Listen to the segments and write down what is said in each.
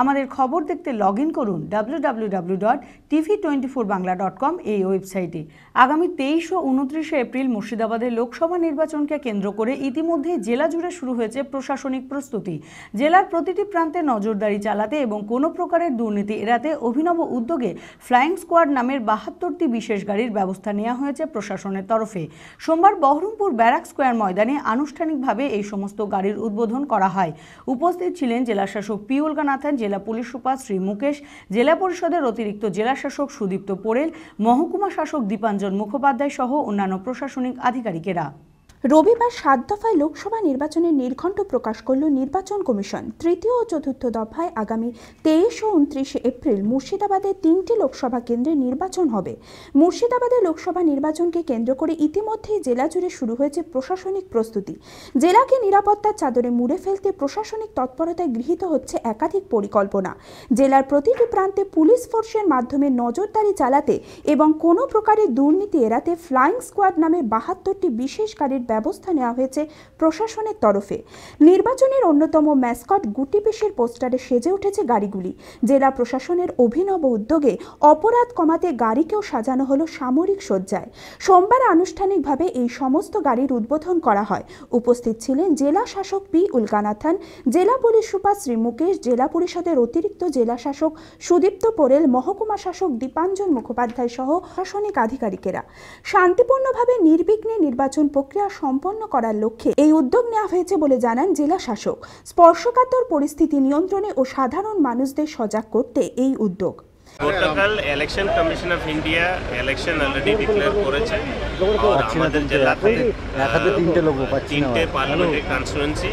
আমাদের খবর দেখতে লগ ইন করুন W dot TV twenty four Bangla dot com এই ওয়েবসাইটে আগামী তেইশ ও উনত্রিশে এপ্রিল মুর্শিদাবাদের লোকসভা নির্বাচনকে কেন্দ্র করে ইতিমধ্যে জেলা জুড়ে শুরু হয়েছে প্রশাসনিক প্রস্তুতি। জেলার প্রতিটি প্রান্তে নজরদারি চালাতে এবং কোনো প্রকারের দুর্নীতি এড়াতে অভিনব উদ্যোগে ফ্লাইং স্কোয়াড নামের বাহাত্তরটি বিশেষ গাড়ির ব্যবস্থা নেওয়া হয়েছে প্রশাসনের তরফে। সোমবার বহরমপুর ব্যারাক স্কোয়ার ময়দানে আনুষ্ঠানিকভাবে এই সমস্ত গাড়ির উদ্বোধন করা হয়। উপস্থিত ছিলেন জেলাশাসক পিউল গানাথান জেলা পুলিশ সুপার শ্রী মুকেশ, জেলা পরিষদের অতিরিক্ত জেলা শাসক সুদীপ্ত পোরেল মহকুমা শাসক দীপাঞ্জন মুখোপাধ্যায় সহ অন্যান্য প্রশাসনিক আধিকারিকেরা। রবিবার সাত দফায় লোকসভা নির্বাচনের নির্ঘণ্ট প্রকাশ করল নির্বাচন কমিশন। তৃতীয় ও চতুর্থ দফায় আগামী তেইশ ও উনত্রিশে এপ্রিল মুর্শিদাবাদে তিনটি লোকসভা কেন্দ্রে নির্বাচন হবে। মুর্শিদাবাদে লোকসভা নির্বাচনকে কেন্দ্র করে ইতিমধ্যেই জেলা জুড়ে শুরু হয়েছে প্রশাসনিক প্রস্তুতি। জেলাকে নিরাপত্তার চাদরে মুড়ে ফেলতে প্রশাসনিক তৎপরতায় গৃহীত হচ্ছে একাধিক পরিকল্পনা। জেলার প্রতিটি প্রান্তে পুলিশ ফোর্সের মাধ্যমে নজরদারি চালাতে এবং কোনো প্রকারের দুর্নীতি এড়াতে ফ্লাইং স্কোয়াড নামে বাহাত্তরটি বিশেষ গাড়ির ব্যবস্থা নেওয়া হয়েছে প্রশাসনের তরফে। নির্বাচনের অন্যতম ম্যাসকট গুটি পেশের পোস্টারে সেজে উঠেছে গাড়িগুলি। জেলা প্রশাসনের অভিনব উদ্যোগে অপরাধ কমাতে গাড়িকেও সাজানো হলো সামরিক সজ্জায় সোমবার আনুষ্ঠানিকভাবে এই সমস্ত গাড়ির উদ্বোধন করা হয়। উপস্থিত ছিলেন জেলা শাসক পি. উলকানাথান, জেলা পুলিশ সুপার শ্রী মুকেশ, জেলা পরিষদের অতিরিক্ত জেলা শাসক সুদীপ্ত পোরেল, মহকুমা শাসক দীপাঞ্জন মুখোপাধ্যায় সহ প্রশাসনিক আধিকারিকেরা। শান্তিপূর্ণভাবে নির্বিঘ্নে নির্বাচন প্রক্রিয়া সম্পন্ন করার লক্ষ্যে এই উদ্যোগ নেওয়া হয়েছে বলে জানান জেলা শাসক। স্পর্শকাতর পরিস্থিতি নিয়ন্ত্রণে ও সাধারণ মানুষদের সজাগ করতে এই উদ্যোগ। গতকাল election commission of India election already declare করেছে। আর আমাদের জেলাতে তিনটে লোক পাচ্ছি না। তিনটে পার্লামেন্টারি কনস্টিটুয়েন্সি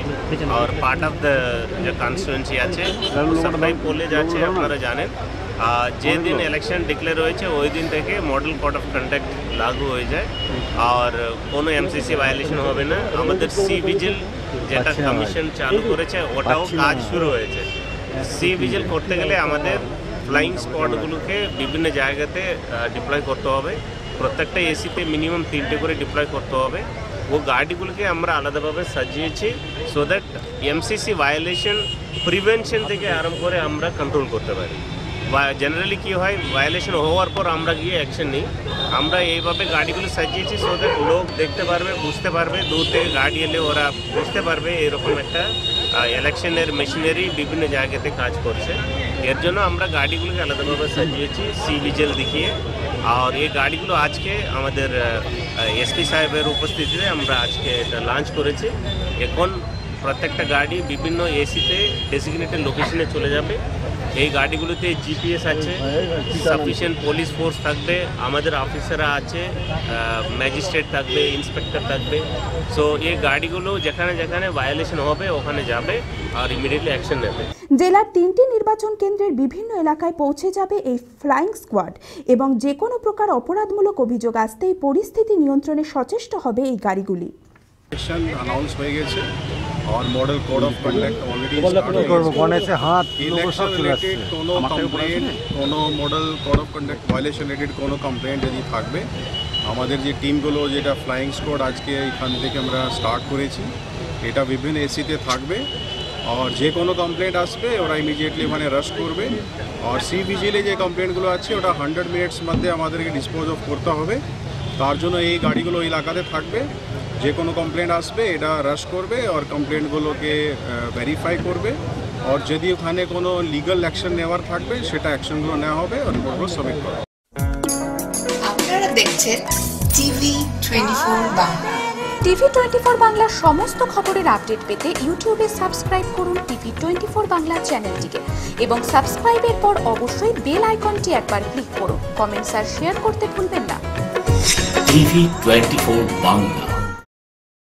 আর পার্ট অফ দ্য যে কনস্টিটুয়েন্সি আছে সবাই পোলে যাচ্ছে আপনারা জানেন। আর যে দিন ইলেকশন ডিক্লেয়ার হয়েছে ওই দিন থেকে মডেল কোড অফ কন্ডাক্ট লাগু হয়ে যায়। আর কোনো এমসিসি ভায়োলেশন হবে না। আমাদের সি ভিজিল যেটা। কমিশন চালু করেছে ওটাও কাজ শুরু হয়েছে। সি ভিজিল করতে গেলে আমাদের ফ্লাইং স্পটগুলোকে বিভিন্ন জায়গাতে ডিপ্লয় করতে হবে। প্রত্যেকটা এসিতে মিনিমাম তিনটে করে ডিপ্লয় করতে হবে। ও গাড়িগুলোকে আমরা আলাদাভাবে সাজিয়েছি so that MCC violation prevention থেকে আরম্ভ করে আমরা কন্ট্রোল করতে পারি। জেনারেলি কী হয় ভায়োলেশন হওয়ার পর আমরা গিয়ে অ্যাকশন নিই। আমরা এইভাবে গাড়িগুলো সাজিয়েছি সো দ্যাট লোক দেখতে পারবে, বুঝতে পারবে দূর থেকে গাড়ি এলে ওরা বুঝতে পারবে, এরকম একটা ইলেকশনের মেশিনারি বিভিন্ন জায়গাতে কাজ করছে। এর জন্য আমরা গাড়িগুলোকে আলাদাভাবে সাজিয়েছি সি ভিজেল দেখিয়ে। আর এই গাড়িগুলো আজকে আমাদের এসপি সাহেবের উপস্থিতিতে আমরা আজকে এটা লঞ্চ করেছি। এখন প্রত্যেকটা গাড়ি বিভিন্ন এসিতে ডেসিগনেটেড লোকেশনে চলে যাবে। এই গাড়িগুলোতে জিপিএস আছে সাফিসিয়েন্ট পুলিশ ফোর্স থাকবে আমাদের অফিসাররা আছে ম্যাজিস্ট্রেট থাকবে ইন্সপেক্টর থাকবে। সো এই গাড়িগুলো যেখানে যেখানে ভায়োলেশন হবে ওখানে যাবে আর ইমিডিয়েটলি অ্যাকশন নেবে। জেলার তিনটি নির্বাচন কেন্দ্রের বিভিন্ন এলাকায় পৌঁছে যাবে এই ফ্লাইং স্কোয়াড এবং যে কোনো প্রকার অপরাধমূলক অভিযোগ আসতেই পরিস্থিতি নিয়ন্ত্রণে সচেষ্ট হবে এই গাড়িগুলি। অ্যানাউন্স হয়ে গেছে। আর model code of conduct already কি করব গণেশে হাত লোক ইলেকশন সব চলে আসছে রিলেটেড কোনো কমপ্লেন কোনো model code of conduct violation related কোনো কমপ্লেন যদি থাকবে আমাদের যে টিমগুলো যেটা ফ্লাইং স্কোয়াড আজকে এখান থেকে আমরা স্টার্ট করেছি এটা বিভিন্ন এসিতে থাকবে আর যে কোনো কমপ্লেন্ট আসবে ওরা ইমিডিয়েটলি ওখানে রাশ করবে আর সি ভিজিলে যে কমপ্লেন্টগুলো আছে ওটা হান্ড্রেড মিনিটস মধ্যে আমাদেরকে ডিসপোজ অফ করতে হবে তার জন্য এই গাড়িগুলো এই এলাকাতে থাকবে যে কোনো কমপ্লেন্ট আসবে এটা রাশ করবে আর কমপ্লেন্টগুলোকে ভেরিফাই করবে। আর যদি ওখানে কোনো লিগাল অ্যাকশন নেওয়ার থাকবে সেটা অ্যাকশনগুলো নেওয়া হবে আর রিপোর্টগুলো সাবমিট করা আপনারা দেখছেন TV twenty four Bangla. TV twenty four বাংলার সমস্ত খবরের আপডেট পেতে ইউটিউবে সাবস্ক্রাইব করুন টিভি টোয়েন্টি ফোর বাংলা চ্যানেলটিকে এবং সাবস্ক্রাইবের পর অবশ্যই বেল আইকনটি একবার ক্লিক করুন। কমেন্টস আর শেয়ার করতে ভুলবেন না। TV twenty four Bangla.